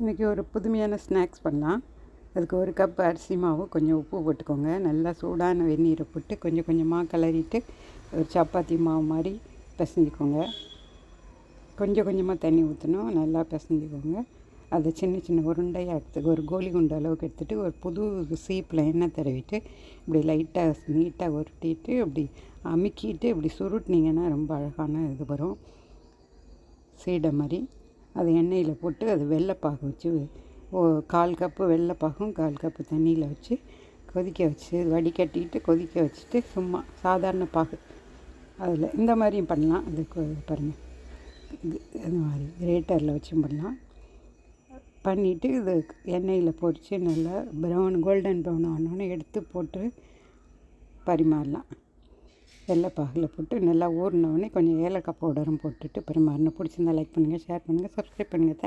இன்றைக்கி ஒரு புதுமையான ஸ்நாக்ஸ் பண்ணலாம். அதுக்கு ஒரு கப் அரிசி மாவு கொஞ்சம் உப்பு போட்டுக்கோங்க. நல்லா சூடான வெந்நீரை போட்டு கொஞ்சம் கொஞ்சமாக கிளறிட்டு ஒரு சப்பாத்தி மாவு மாதிரி பிசைஞ்சிக்கோங்க. கொஞ்சம் கொஞ்சமாக தண்ணி ஊற்றணும் நல்லா பிசைஞ்சிக்கோங்க. அதை சின்ன சின்ன உருண்டையாக எடுத்து ஒரு கோலி குண்டு அளவுக்கு எடுத்துகிட்டு ஒரு புது சீப்பில் எண்ணெய் தடவிட்டு இப்படி லைட்டாக நீட்டாக உருட்டிட்டு இப்படி அமுக்கிட்டு இப்படி சுருட்டினீங்கன்னா ரொம்ப அழகான இது வரும். சீடை மாதிரி. அதை எண்ணெயில் போட்டு அது வெள்ளைப்பாகு வச்சு ஓ கால் கப்பு வெள்ளைப்பாகும் கால் கப்பு தண்ணியில் வச்சு கொதிக்க வச்சு வடிகட்டிட்டு கொதிக்க வச்சுட்டு சும்மா சாதாரண பாகு. அதில் இந்த மாதிரியும் பண்ணலாம். அது பாருங்கள் இது இந்த மாதிரி கிரேட்டரில் வச்சும் பண்ணலாம். பண்ணிவிட்டு இது எண்ணெயில் பொறிச்சு நல்லா ப்ரௌன் கோல்டன் ப்ரௌன் ஆனோன்னு எடுத்து போட்டு பரிமாறலாம். வெள்ளைப்பாகில் போட்டு நல்லா ஊறினோடனே கொஞ்சம் ஏலக்காய் பவுடரும் போட்டுட்டு பரிமாறணும் பிடிச்சிருந்தா லைக் பண்ணுங்கள் ஷேர் பண்ணுங்கள் சப்ஸ்கிரைப் பண்ணுங்கள்